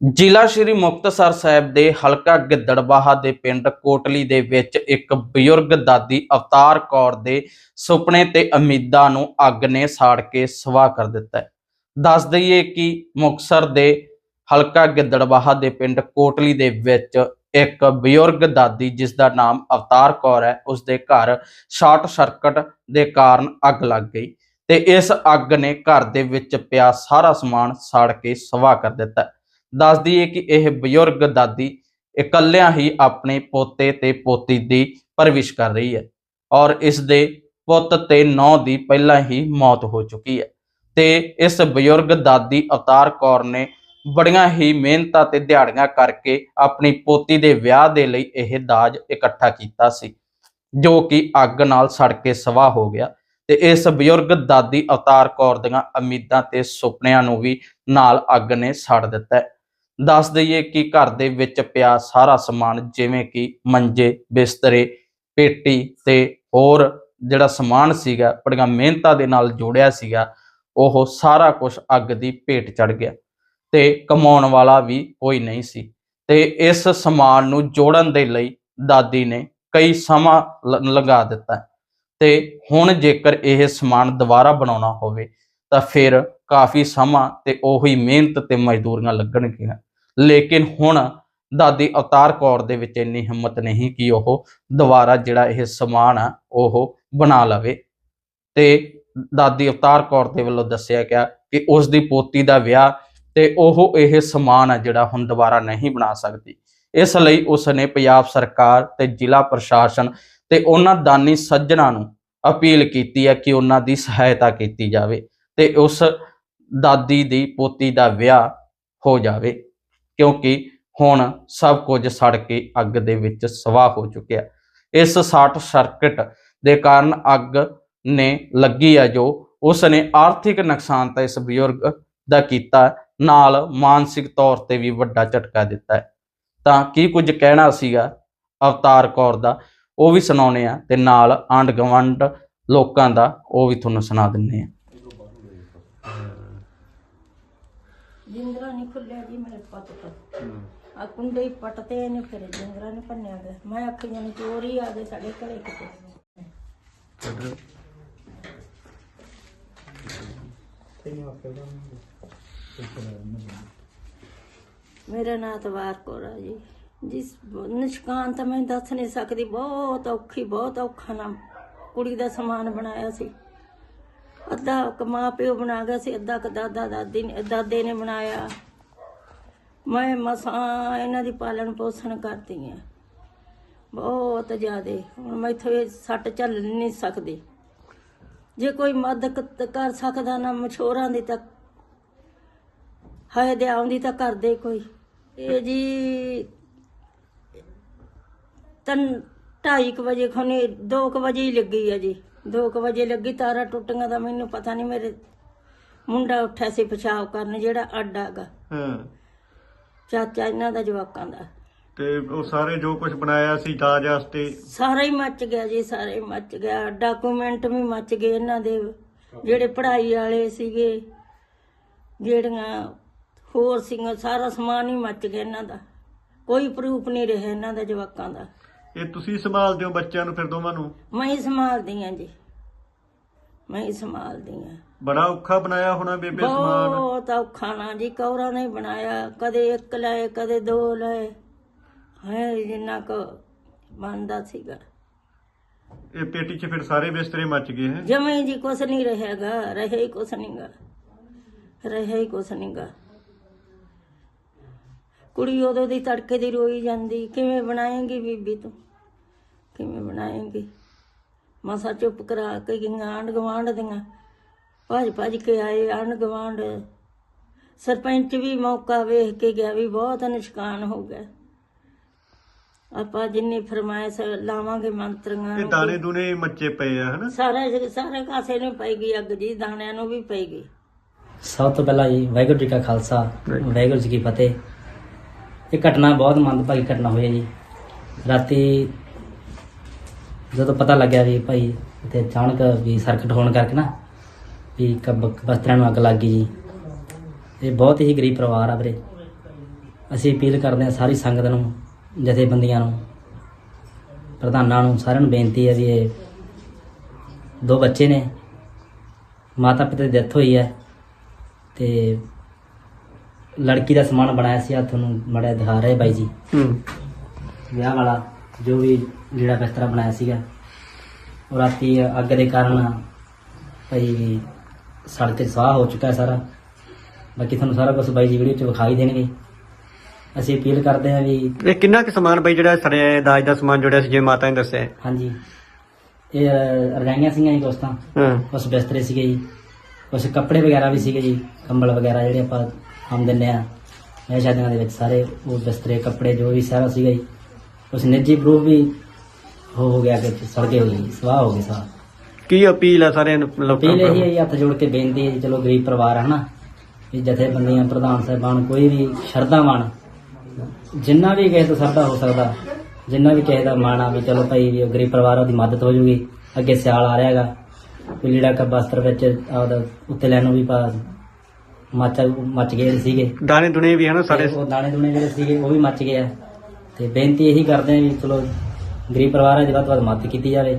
ਜ਼ਿਲ੍ਹਾ ਸ਼੍ਰੀ ਮੁਕਤਸਰ ਸਾਹਿਬ ਦੇ ਹਲਕਾ ਗਿੱਦੜਬਾਹਾ ਦੇ ਪਿੰਡ ਕੋਟਲੀ ਦੇ ਵਿੱਚ ਇੱਕ ਬਜ਼ੁਰਗ ਦਾਦੀ ਅਵਤਾਰ ਕੌਰ ਦੇ ਸੁਪਨੇ ਤੇ ਉਮੀਦਾਂ ਨੂੰ ਅੱਗ ਨੇ ਸਾੜ ਕੇ ਸਵਾਹ ਕਰ ਦਿੱਤਾ ਹੈ। ਦੱਸ ਦਈਏ ਕਿ ਮੁਕਤਸਰ ਦੇ ਹਲਕਾ ਗਿੱਦੜਬਾਹਾ ਦੇ ਪਿੰਡ ਕੋਟਲੀ ਦੇ ਵਿੱਚ ਇੱਕ ਬਜ਼ੁਰਗ ਦਾਦੀ ਜਿਸ ਦਾ ਨਾਮ ਅਵਤਾਰ ਕੌਰ ਹੈ, ਉਸ ਦੇ ਘਰ ਸ਼ਾਰਟ ਸਰਕਟ ਦੇ ਕਾਰਨ ਅੱਗ ਲੱਗ ਗਈ ਤੇ ਇਸ ਅੱਗ ਨੇ ਘਰ ਦੇ ਵਿੱਚ ਪਿਆ ਸਾਰਾ ਸਮਾਨ ਸਾੜ ਕੇ ਸਵਾਹ ਕਰ ਦਿੱਤਾ ਹੈ। ਕਿ ਇਹ ਬਜ਼ੁਰਗ ਦਾਦੀ ਇਕੱਲਿਆਂ ਹੀ ਆਪਣੇ ਪੋਤੇ ਤੇ ਪੋਤੀ ਦੀ ਪਰਵਿਸ਼ ਕਰ ਰਹੀ ਹੈ ਔਰ ਇਸ ਦੇ ਪੁੱਤ ਤੇ ਨੌ ਦੀ ਪਹਿਲਾਂ ਹੀ ਮੌਤ ਹੋ ਚੁੱਕੀ ਹੈ ਤੇ ਇਸ ਬਜ਼ੁਰਗ ਦਾਦੀ ਅਵਤਾਰ ਕੌਰ ਨੇ ਬੜੀਆਂ ਹੀ ਮਿਹਨਤਾਂ ਤੇ ਦਿਹਾੜੀਆਂ ਕਰਕੇ ਆਪਣੀ ਪੋਤੀ ਦੇ ਵਿਆਹ ਦੇ ਲਈ ਇਹ ਦਾਜ ਇਕੱਠਾ ਕੀਤਾ ਸੀ, ਜੋ ਕਿ ਅੱਗ ਨਾਲ ਸੜ ਕੇ ਸਵਾਹ ਹੋ ਗਿਆ ਤੇ ਇਸ ਬਜ਼ੁਰਗ ਦਾਦੀ ਅਵਤਾਰ ਕੌਰ ਦੀਆਂ ਉਮੀਦਾਂ ਤੇ ਸੁਪਨਿਆਂ ਨੂੰ ਵੀ ਨਾਲ ਅੱਗ ਨੇ ਸੜ ਦਿੱਤਾ ਹੈ। ਦੱਸ ਦਈਏ ਕਿ ਘਰ ਦੇ ਵਿੱਚ ਪਿਆ ਸਾਰਾ ਸਮਾਨ, ਜਿਵੇਂ ਕਿ ਮੰਜੇ, ਬਿਸਤਰੇ, ਪੇਟੀ ਤੇ ਹੋਰ ਜਿਹੜਾ ਸਮਾਨ ਸੀਗਾ, ਬੜੀਆਂ ਮਿਹਨਤਾਂ ਦੇ ਨਾਲ ਜੋੜਿਆ ਸੀਗਾ, ਉਹ ਸਾਰਾ ਕੁਝ ਅੱਗ ਦੀ ਭੇਟ ਚੜ ਗਿਆ ਤੇ ਕਮਾਉਣ ਵਾਲਾ ਵੀ ਕੋਈ ਨਹੀਂ ਸੀ ਤੇ ਇਸ ਸਮਾਨ ਨੂੰ ਜੋੜਨ ਦੇ ਲਈ ਦਾਦੀ ਨੇ ਕਈ ਸਮਾਂ ਲ- ਲਗਾ ਦਿੱਤਾ ਹੈ। ਤੇ ਹੁਣ ਜੇਕਰ ਇਹ ਸਮਾਨ ਦੁਬਾਰਾ ਬਣਾਉਣਾ ਹੋਵੇ, ਤਾਂ ਫਿਰ ਕਾਫੀ ਸਮਾਂ ਤੇ ਉਹੀ ਮਿਹਨਤ ਤੇ ਮਜ਼ਦੂਰੀਆਂ ਲੱਗਣਗੀਆਂ ਲੇਕਿਨ ਹੁਣ ਦਾਦੀ ਅਵਤਾਰ ਕੌਰ ਦੇ ਵਿੱਚ ਇੰਨੀ ਹਿੰਮਤ ਨਹੀਂ ਕਿ ਉਹ ਦੁਬਾਰਾ ਜਿਹੜਾ ਇਹ ਸਮਾਨ ਆ, ਉਹ ਬਣਾ ਲਵੇ। ਤੇ ਦਾਦੀ ਅਵਤਾਰ ਕੌਰ ਦੇ ਵੱਲੋਂ ਦੱਸਿਆ ਗਿਆ ਕਿ ਉਸ ਦੀ ਪੋਤੀ ਦਾ ਵਿਆਹ ਤੇ ਉਹ ਇਹ ਸਮਾਨ ਆ ਜਿਹੜਾ ਹੁਣ ਦੁਬਾਰਾ ਨਹੀਂ ਬਣਾ ਸਕਦੀ। ਇਸ ਲਈ ਉਸ ਨੇ ਪੰਜਾਬ ਸਰਕਾਰ ਤੇ ਜ਼ਿਲ੍ਹਾ ਪ੍ਰਸ਼ਾਸਨ ਤੇ ਉਹਨਾਂ ਦਾਨੀ ਸੱਜਣਾ ਨੂੰ ਅਪੀਲ ਕੀਤੀ ਹੈ ਕਿ ਉਹਨਾਂ ਦੀ ਸਹਾਇਤਾ ਕੀਤੀ ਜਾਵੇ ਤੇ ਉਸ ਦਾਦੀ ਦੀ ਪੋਤੀ ਦਾ ਵਿਆਹ ਹੋ ਜਾਵੇ। ਕਿਉਂਕਿ ਹੁਣ ਸਭ ਕੁਝ ਸੜ ਕੇ ਅੱਗ ਦੇ ਵਿੱਚ ਸਵਾਹ ਹੋ ਚੁੱਕਿਆ। ਇਸ ਸ਼ਾਰਟ ਸਰਕਟ ਦੇ ਕਾਰਨ ਅੱਗ ਨੇ ਲੱਗੀ ਹੈ ਜੋ ਉਸ ਨੇ ਆਰਥਿਕ ਨੁਕਸਾਨ ਤਾਂ ਇਸ ਬਜ਼ੁਰਗ ਦਾ ਕੀਤਾ, ਨਾਲ ਮਾਨਸਿਕ ਤੌਰ ਤੇ ਵੀ ਵੱਡਾ ਝਟਕਾ ਦਿੱਤਾ ਹੈ। ਤਾਂ ਕੀ ਕੁਝ ਕਹਿਣਾ ਸੀਗਾ ਅਵਤਾਰ ਕੌਰ ਦਾ? ਉਹ ਵੀ ਸੁਣਾਉਣੇ ਆ ਤੇ ਨਾਲ ਆਂਡ ਗਵੰਡ ਲੋਕਾਂ ਦਾ ਉਹ ਵੀ ਤੁਹਾਨੂੰ ਸੁਣਾ ਦਿੰਨੇ ਆ ਜਿੰਦਰਾ ਨਹੀਂ ਖੁੱਲਿਆ ਜੀ ਮੇਰੇ ਪੁੱਤ ਤੋਂ। ਆ ਕੁੰਡੇ ਹੀ ਪਟਤੇ ਨੇ ਫਿਰ ਜਿੰਦਰਾ ਨਹੀਂ ਭੰਨਿਆ ਗਿਆ। ਮੈਂ ਆਖੀਆਂ ਨੇ ਚੋਰੀ ਆ ਗਏ ਸਾਡੇ ਘਰੇ ਕਿਤੇ। ਮੇਰਾ ਨਾਂ ਤਵਾਰ ਕੌਰ ਆ ਜੀ। ਜਿਸ ਨਿਸ਼ਕਾਨ ਤਾਂ ਮੈਂ ਦੱਸ ਨਹੀਂ ਸਕਦੀ। ਬਹੁਤ ਔਖੀ ਬਹੁਤ ਔਖਾ ਨਾ ਕੁੜੀ ਦਾ ਸਮਾਨ ਬਣਾਇਆ ਸੀ। ਅੱਧਾ ਕੁ ਮਾਂ ਪਿਓ ਬਣਾ ਗਿਆ ਸੀ, ਅੱਧਾ ਕੁ ਦਾਦਾ ਦਾਦੀ ਨੇ, ਦਾਦੇ ਨੇ ਬਣਾਇਆ। ਮੈਂ ਮਸਾਂ ਇਹਨਾਂ ਦੀ ਪਾਲਣ ਪੋਸ਼ਣ ਕਰਦੀ ਆ ਬਹੁਤ ਜ਼ਿਆਦੇ। ਹੁਣ ਮੈਥੋਂ ਇਹ ਸੱਟ ਝੱਲ ਨਹੀਂ ਸਕਦੀ। ਜੇ ਕੋਈ ਮਦਦ ਕਰ ਸਕਦਾ ਨਾ, ਮਛੋਰਾਂ ਦੀ ਤਾਂ, ਹਾਏ ਦੇ ਆਉਂਦੀ ਤਾਂ ਕਰਦੇ ਕੋਈ। ਇਹ ਜੀ ਤਨ, ਢਾਈ ਕੁ ਵਜੇ ਖੋਨੇ 2 ਕੁ ਵਜੇ ਹੀ ਲੱਗੀ ਆ ਜੀ। 2 ਕੁ ਵਜੇ ਲੱਗੀ ਤਾਰਾ ਟੁੱਟੀਆਂ ਦਾ ਮੈਨੂੰ ਪਤਾ ਨਹੀਂ ਮੇਰੇ ਮੁੰਡਾ ਉੱਠਿਆ ਸੀ ਪਿਸ਼ਾਬ ਕਰਨ ਜਿਹੜਾ ਅੱਡਾ ਹੈਗਾ। ਹਾਂ। ਚਾਚਾ ਇਹਨਾਂ ਦਾ ਜਵਾਕਾਂ ਦਾ। ਤੇ ਉਹ ਸਾਰੇ ਜੋ ਕੁਝ ਬਣਾਇਆ ਸੀ ਦਾਜ ਵਾਸਤੇ? ਸਾਰਾ ਹੀ ਮੱਚ ਗਿਆ ਜੀ ਸਾਰਾ ਹੀ ਮੱਚ ਗਿਆ। ਡਾਕੂਮੈਂਟ ਵੀ ਮੱਚ ਗਏ ਇਹਨਾਂ ਦੇ। ਜਿਹੜੇ ਪੜ੍ਹਾਈ ਵਾਲੇ ਸੀਗੇ ਜਿਹੜੀਆਂ ਹੋਰ ਸੀਗਾ ਸਾਰਾ ਸਮਾਨ ਹੀ ਮੱਚ ਗਿਆ ਇਹਨਾਂ ਦਾ। ਕੋਈ ਪ੍ਰੂਫ ਨਹੀਂ ਰਿਹਾ ਇਹਨਾਂ ਦਾ ਜਵਾਕਾਂ ਦਾ। ਇਹ ਤੁਸੀਂ ਸੰਭਾਲਦੇ ਹੋ ਬੱਚਿਆਂ ਨੂੰ ਫਿਰ ਦੋਵਾਂ ਨੂੰ? ਮੈਂ ਹੀ ਸੰਭਾਲਦੀ ਹਾਂ ਜੀ। ਮੈਂ ਹੀ ਸੰਭਾਲਦੀ ਹਾਂ। ਬੜਾ ਔਖਾ ਬਣਾਇਆ ਹੋਣਾ ਬੇਬੇ ਸਮਾਨ। ਬਹੁਤ ਔਖਾ ਨਾ ਜੀ ਕੌਰਾਂ ਨੇ ਬਣਾਇਆ। ਕਦੇ ਇੱਕ ਲਏ ਕਦੇ ਦੋ ਲਏ। ਹੈ ਜਿੰਨਾ ਕੁ ਬਣਦਾ ਸੀਗਾ। ਇਹ ਪੇਟੀ 'ਚ ਫਿਰ ਸਾਰੇ ਬਿਸਤਰੇ ਮੱਚ ਗਏ ਹੈ? ਜਮੇ ਜੀ ਕੁਛ ਨਹੀਂ ਰਹੇਗਾ ਰਹੇ ਹੀ ਕੁਛ ਨਹੀਂਗਾ ਰਹੇ ਹੀ ਕੁਛ ਨਹੀਂਗਾ ਕੁੜੀ ਉਦੋਂ ਦੀ ਤੜਕੇ ਦੀ ਰੋਈ ਜਾਂਦੀ ਕਿਵੇਂ ਬਣਾਏਂਗੀ ਬੀਬੀ ਤੂੰ? ਕਿਵੇਂ ਬਣਾਏਂਗੀ? ਮਸਾ ਚੁੱਪ ਕਰਾ ਕੇ ਗਈਆਂ ਆਂਢ ਗਵਾਂਢ ਦੀਆਂ। ਭੱਜ ਭੱਜ ਕੇ ਆਏ ਆਂਢ ਗਵਾਂਢ ਸਰਪੰਚ ਵੀ ਮੌਕਾ ਵੇਖ ਕੇ ਗਿਆ ਵੀ ਬਹੁਤ ਨੁਕਸਾਨ ਹੋ ਗਿਆ। ਆਪਾਂ ਜਿੰਨੀ ਫਰਮਾਇਸ਼ ਲਾਵਾਂਗੇ ਮੰਤਰੀਆਂ ਇਹ ਨੂੰ ਦਾਣੇ ਦੂਨੇ ਮੱਚੇ ਪਏ ਆ ਹਨਾ? ਸਾਰੇ ਸਾਰੇ ਕਾਸੇ ਨੂੰ ਪਏਗੀ ਅੱਗ ਜੀ ਦਾਣਿਆਂ ਨੂੰ ਵੀ ਪਏਗੀ ਸਭ ਤੋਂ ਪਹਿਲਾਂ ਜੀ ਵਾਹਿਗੁਰੂ ਜੀ ਕਾ ਖਾਲਸਾ ਵਾਹਿਗੁਰੂ ਜੀ ਕੀ ਫਤਿਹ। ਇਹ ਘਟਨਾ ਬਹੁਤ ਮੰਦਭਾਗੀ ਘਟਨਾ ਹੋਈ ਹੈ ਜੀ। ਰਾਤੀ ਜਦੋਂ ਪਤਾ ਲੱਗਿਆ ਵੀ ਭਾਈ ਇੱਥੇ ਅਚਾਨਕ ਵੀ ਸਰਕਟ ਹੋਣ ਕਰਕੇ ਨਾ ਵੀ ਕਬ ਬਸਤਰਾਂ ਨੂੰ ਅੱਗ ਲੱਗ ਗਈ ਜੀ। ਇਹ ਬਹੁਤ ਹੀ ਗਰੀਬ ਪਰਿਵਾਰ ਆ ਵੀਰੇ। ਅਸੀਂ ਅਪੀਲ ਕਰਦੇ ਹਾਂ ਸਾਰੀ ਸੰਗਤ ਨੂੰ ਜਥੇਬੰਦੀਆਂ ਨੂੰ ਪ੍ਰਧਾਨਾਂ ਨੂੰ ਸਾਰਿਆਂ ਨੂੰ ਬੇਨਤੀ ਹੈ ਵੀ ਇਹ ਦੋ ਬੱਚੇ ਨੇ ਮਾਤਾ ਪਿਤਾ ਦੀ ਡੈਥ ਹੋਈ ਹੈ ਤੇ ਲੜਕੀ ਦਾ ਸਮਾਨ ਬਣਾਇਆ ਸੀ ਆ ਤੁਹਾਨੂੰ ਮੜਿਆ ਦਿਖਾ ਰਹੇ ਬਾਈ ਜੀ। ਹੂੰ। ਵਿਆਹ ਵਾਲਾ। ਜੋ ਵੀ ਜਿਹੜਾ ਬਿਸਤਰਾ ਬਣਾਇਆ ਸੀਗਾ। ਉਹ ਰਾਤੀ ਅੱਗ ਦੇ ਕਾਰਨ ਭਾਈ ਸੜ ਕੇ ਸਵਾਹ ਹੋ ਚੁੱਕਾ ਹੈ ਸਾਰਾ। ਬਾਕੀ ਤੁਹਾਨੂੰ ਸਾਰਾ ਕੁਝ ਬਾਈ ਜੀ ਵੀਡੀਓ 'ਚ ਵਿਖਾਈ ਦੇਣਗੇ। ਅਸੀਂ ਅਪੀਲ ਕਰਦੇ ਹਾਂ ਵੀ ਇਹ ਕਿੰਨਾ ਕੁ ਸਮਾਨ ਬਈ ਜਿਹੜਾ ਸੜਿਆ ਹੈ, ਦਾਜ ਦਾ ਸਮਾਨ ਜੁੜਿਆ ਸੀ ਜਿਵੇਂ ਮਾਤਾ ਨੇ ਦੱਸਿਆ। ਹੈ? ਹਾਂਜੀ। ਇਹ ਅ, ਰਜਾਈਆਂ ਸੀਗੀਆਂ ਜੀ ਕੁਛ ਤਾਂ ਹਾਂ। ਕੁਛ ਬਿਸਤਰੇ ਸੀਗੇ ਜੀ। ਕੁਛ ਕੱਪੜੇ ਵਗੈਰਾ ਵੀ ਸੀਗੇ ਜੀ। ਕੰਬਲ ਵਗੈਰਾ ਜਿਹੜੇ ਆਪਾਂ ਆਮ ਦਿੰਦੇ ਆ ਇਹ ਸ਼ਾਦੀਆਂ ਦੇ ਵਿੱਚ ਸਾਰੇ ਉਹ ਬਿਸਤਰੇ ਕੱਪੜੇ ਜੋ ਵੀ ਸਾਰਾ ਸੀਗਾ ਜੀ। ਉਸ ਨਿੱਜੀ ਪ੍ਰੂਫ ਵੀ ਹੋ ਹੋ ਗਿਆ ਕਿ ਸੜ ਗਏ ਹੋਏ ਜੀ ਸਵਾਹ ਹੋ ਗਏ ਸਾਰਾ ਕੀ ਅਪੀਲ ਹੈ ਸਾਰਿਆਂ ਨੂੰ ਲੋਕਾਂ ਇਹੀ ਹੈ ਨੂੰ ਜੀ ਹੱਥ ਜੋੜ ਕੇ ਬੇਨਤੀ ਹੈ ਜੀ ਚਲੋ ਗਰੀਬ ਪਰਿਵਾਰ ਹੈ ਹਨਾ ਵੀ ਜਥੇਬੰਦੀਆਂ ਪ੍ਰਧਾਨ ਸਾਹਿਬਾਨ ਕੋਈ ਵੀ ਸ਼ਰਧਾਵਾਨ ਜਿੰਨਾ ਵੀ ਕਿਸੇ ਤੋਂ ਸਰਦਾ ਹੋ ਸਕਦਾ ਜਿੰਨਾ ਵੀ ਕਿਸੇ ਦਾ ਮਨ ਆ ਵੀ ਚਲੋ ਭਾਈ ਵੀ ਉਹ ਗਰੀਬ ਪਰਿਵਾਰ ਉਹਦੀ ਮਦਦ ਹੋ ਜੂਗੀ ਅੱਗੇ ਸਿਆਲ ਆ ਰਿਹਾਗਾ ਕੋਈ ਲੀੜਾ ਕੱਪ ਬਸਤਰ ਵਿੱਚ ਆਪਦਾ ਉੱਤੇ ਲੈਣ ਨੂੰ ਵੀ ਪਾ ਮੱਚ ਮੱਚ ਗਏ ਸੀਗੇ। ਦਾਣੇ ਦੁਨੇ ਵੀ ਹਨ ਸਾਰੇ ਤੇ ਉਹ ਦਾਣੇ ਦੁਣੇ ਜਿਹੜੇ ਸੀਗੇ ਉਹ ਵੀ ਮੱਚ ਗਏ ਆ। ਤੇ ਬੇਨਤੀ ਇਹੀ ਕਰਦੇ ਆ ਵੀ ਚਲੋ ਗਰੀਬ ਪਰਿਵਾਰਾਂ ਦੀ ਵੱਧ ਤੋਂ ਵੱਧ ਮਦਦ ਕੀਤੀ ਜਾਵੇ।